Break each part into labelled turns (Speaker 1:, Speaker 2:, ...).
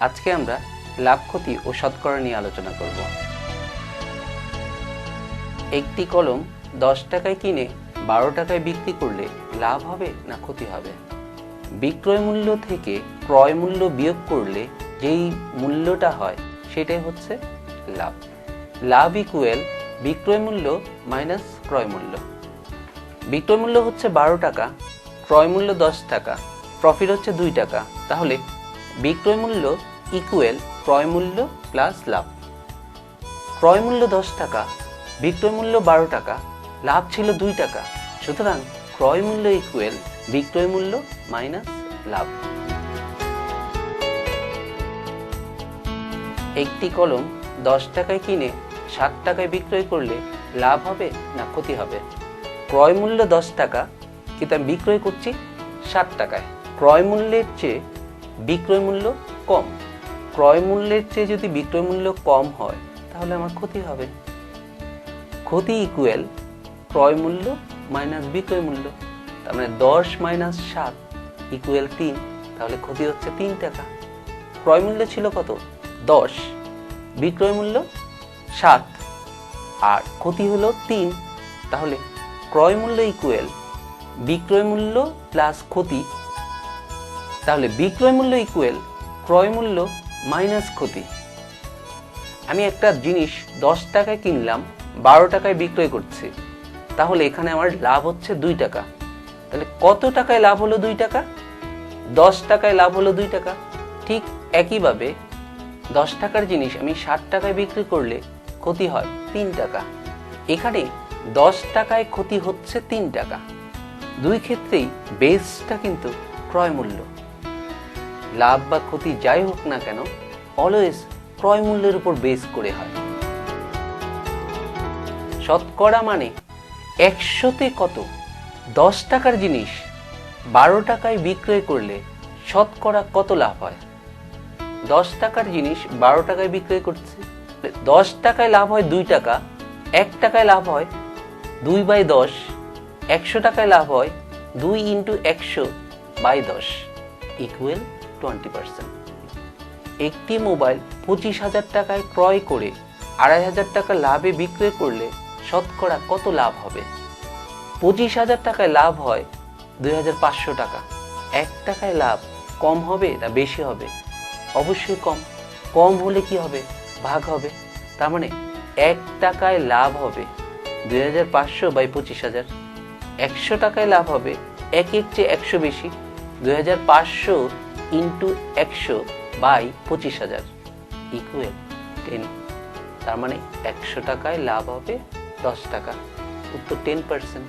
Speaker 1: আজকে আমরা লাভ, ক্ষতি ও শতকরা নিয়ে আলোচনা করব। একটি কলম দশ টাকায় কিনে বারো টাকায় বিক্রি করলে লাভ হবে না ক্ষতি হবে? বিক্রয় মূল্য থেকে ক্রয় মূল্য বিয়োগ করলে যেই মূল্যটা হয় সেটাই হচ্ছে লাভ। লাভ ইকুয়েল বিক্রয় মূল্য মাইনাস ক্রয় মূল্য। বিক্রয় মূল্য হচ্ছে বারো টাকা, ক্রয় মূল্য দশ টাকা প্রফিট হচ্ছে দুই টাকা। তাহলে বিক্রয় মূল্য ইকুয়াল ক্রয় মূল্য প্লাস লাভ। ক্রয় মূল্য দশ টাকা, বিক্রয় মূল্য বারো টাকা, লাভ ছিল দুই টাকা। সুতরাং ক্রয় মূল্য ইকুয়াল বিক্রয় মূল্য মাইনাস লাভ। একটি কলম দশ টাকায় কিনে ষাট টাকায় বিক্রয় করলে লাভ হবে না ক্ষতি হবে? ক্রয় মূল্য দশ টাকা, কিন্তু আমি বিক্রয় করছি ষাট টাকায়। ক্রয় মূল্যের চেয়ে বিক্রয় মূল্য কম। ক্রয় মূল্যের চেয়ে যদি বিক্রয় মূল্য কম হয়, তাহলে আমার ক্ষতি হবে। ক্ষতি ইকুয়াল ক্রয় মূল্য মাইনাস বিক্রয় মূল্য। তার মানে দশ মাইনাস সাত ইকুয়াল তিন, তাহলে ক্ষতি হচ্ছে তিন টাকা। ক্রয় মূল্য ছিল কত? দশ। বিক্রয় মূল্য সাত। আর ক্ষতি হলো তিন। তাহলে ক্রয় মূল্য ইকুয়াল বিক্রয় মূল্য প্লাস ক্ষতি তাহলে বিক্রয় মূল্য ইকুয়াল ক্রয় মূল্য মাইনাস ক্ষতি। আমি একটা জিনিস দশ টাকায় কিনলাম, বারো টাকায় বিক্রয় করছি। তাহলে এখানে আমার লাভ হচ্ছে দুই টাকা। তাহলে কত টাকায় লাভ হলো দুই টাকা? দশ টাকায় লাভ হলো দুই টাকা। ঠিক একইভাবে দশ টাকার জিনিস আমি ষাট টাকায় বিক্রি করলে ক্ষতি হয় তিন টাকা। এখানে দশ টাকায় ক্ষতি হচ্ছে তিন টাকা। দুই ক্ষেত্রেই বেসটা কিন্তু ক্রয় মূল্য। লাভ বা ক্ষতি যাই হোক না কেন অলওয়েজ ক্রয় মূল্যের উপর বেস করে হয়। শতকরা মানে একশোতে কত? দশ টাকার জিনিস, বারো টাকায় বিক্রয় করলে শতকরা কত লাভ হয়? দশ টাকার জিনিস, বারো টাকায় বিক্রয় করছে। দশ টাকায় লাভ হয় দুই টাকা, এক টাকায় লাভ হয় দুই বাই দশ, একশো টাকায় লাভ হয় দুই ইন্টু একশো বাই দশ। ইকুয়াল টোয়েন্টি পার্সেন্ট একটি মোবাইল পঁচিশ হাজার টাকায় ক্রয় করে আড়াই হাজার টাকা লাভে বিক্রয় করলে শতকরা কত লাভ হবে? পঁচিশ হাজার টাকায় লাভ হয় দুই হাজার পাঁচশো টাকা। এক টাকায় লাভ কম হবে না বেশি হবে? অবশ্যই কম। কম হলে কি হবে? ভাগ হবে। তার মানে এক টাকায় লাভ হবে দুই হাজার পাঁচশো বাই পঁচিশ হাজার। একশো টাকায় লাভ হবে একের চেয়ে একশো বেশি। দুই হাজার পাঁচশো ইন্টু একশো বাই পঁচিশ হাজার ইকুয়াল টেন তার মানে একশো টাকায় লাভ হবে দশ টাকা, উত্তর টেন পার্সেন্ট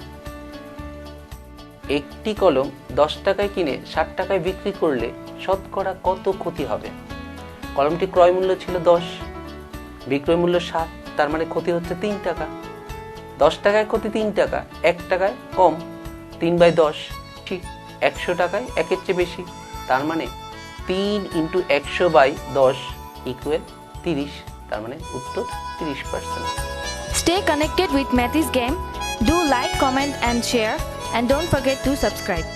Speaker 1: একটি কলম দশ টাকায় কিনে ষাট টাকায় বিক্রি করলে শতকরা কত ক্ষতি হবে? কলমটি ক্রয় মূল্য ছিল দশ, বিক্রয় মূল্য সাত তার মানে ক্ষতি হচ্ছে তিন টাকা। দশ টাকায় ক্ষতি তিন টাকা, এক টাকায় কম, তিন বাই দশ, ঠিক একশো টাকায় একের চেয়ে বেশি। তার মানে তিন ইন্টু একশো বাই দশ ইকুয়াল তিরিশ তার মানে উত্তর তিরিশ percent
Speaker 2: Stay connected with Matthys Game. Do like, comment, and share. And don't forget to subscribe.